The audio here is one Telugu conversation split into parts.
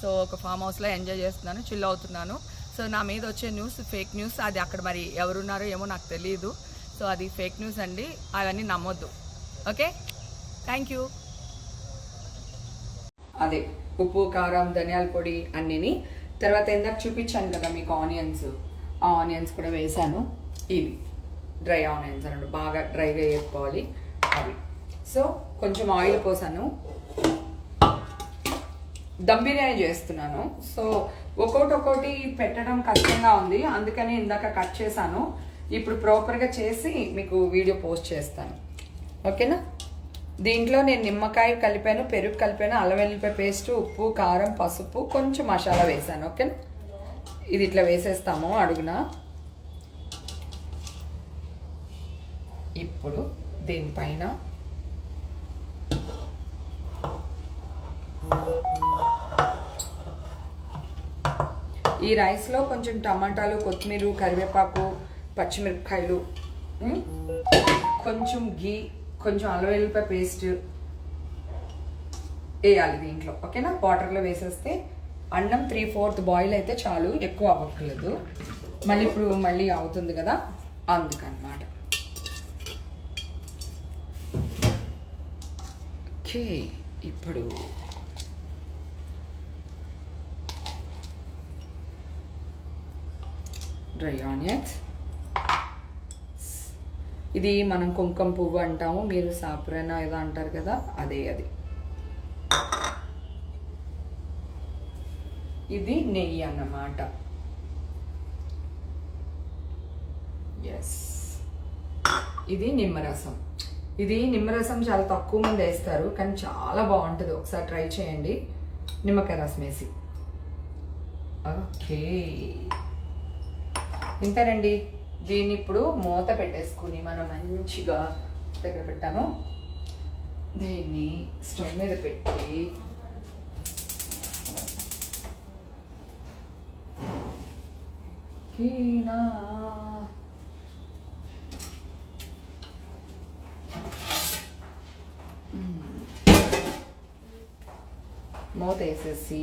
సో ఒక ఫామ్ హౌస్లో ఎంజాయ్ చేస్తున్నాను చిల్ అవుతున్నాను. సో నా మీద వచ్చే న్యూస్ ఫేక్ న్యూస్ అది అక్కడ మరి ఎవరున్నారో ఏమో నాకు తెలియదు సో అది ఫేక్ న్యూస్ అండి అవన్నీ నమ్మొద్దు. ఓకే? Thank you. అదే ఉప్పు కారం ధనియాల పొడి అన్నిని తర్వాత ఇందాక చూపించాను కదా మీకు ఆనియన్స్. ఆ ఆనియన్స్ కూడా వేసాను. ఇవి డ్రై ఆనియన్స్ అన్నట్టు బాగా డ్రైగా వేసుకోవాలి అవి. సో కొంచెం ఆయిల్ పోసాను. దమ్ బిర్యానీ చేస్తున్నాను. సో ఒక్కొక్కటి ఒక్కొక్కటి పెట్టడం కష్టంగా ఉంది. అందుకని ఇందాక కట్ చేశాను. ఇప్పుడు ప్రాపర్గా చేసి మీకు వీడియో పోస్ట్ చేస్తాను. ఓకేనా? దీంట్లో నేను నిమ్మకాయ కలిపాను పెరుగు కలిపాను అల్లం వెల్లిపాయ పేస్ట్ ఉప్పు కారం పసుపు కొంచెం మసాలా వేసాను ఓకేనా? ఇది ఇట్లా వేసేస్తాము అడుగున. ఇప్పుడు దీనిపైన ఈ రైస్లో కొంచెం టమాటాలు కొత్తిమీర కరివేపాకు పచ్చిమిరపకాయలు కొంచెం గీ కొంచెం అల్లం పేస్ట్ వేయాలి దీంట్లో. ఓకేనా? వాటర్లో వేసేస్తే అన్నం త్రీ ఫోర్త్ బాయిల్ అయితే చాలు ఎక్కువ అవ్వకలేదు మళ్ళీ ఇప్పుడు మళ్ళీ అవుతుంది కదా? అందుకనమాట. ఓకే ఇప్పుడు డ్రై ఆనియన్స్ ఇది మనం కుంకుమ పువ్వు అంటాము మీరు సాపురైనా ఏదో అంటారు కదా అదే అది. ఇది నెయ్యి అన్నమాట. ఎస్ ఇది నిమ్మరసం. ఇది నిమ్మరసం చాలా తక్కువ మంది వేస్తారు కానీ చాలా బాగుంటుంది. ఒకసారి ట్రై చేయండి. నిమ్మకాయ రసం వేసి. ఓకే ఇంతేనండి. దీన్ని ఇప్పుడు మూత పెట్టేసుకుని మనం మంచిగా దగ్గర పెట్టాము దీన్ని స్టవ్ మీద పెట్టి కీనా. మూత వేసేసి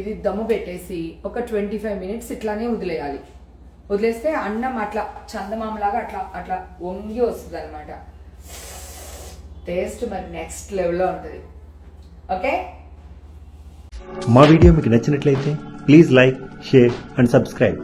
ఇది దమ్ము పెట్టేసి ఒక ట్వంటీ ఫైవ్ మినిట్స్ ఇట్లానే వదిలేయాలి. వదిలేస్తే అన్నం అట్లా చందమామలాగా అట్లా అట్లా వంగి వస్తుంది అనమాట టేస్ట్ మరి నెక్స్ట్ లెవెల్లో ఉంటుంది. ఓకే? మా వీడియో మీకు నచ్చినట్లయితే please like share and subscribe.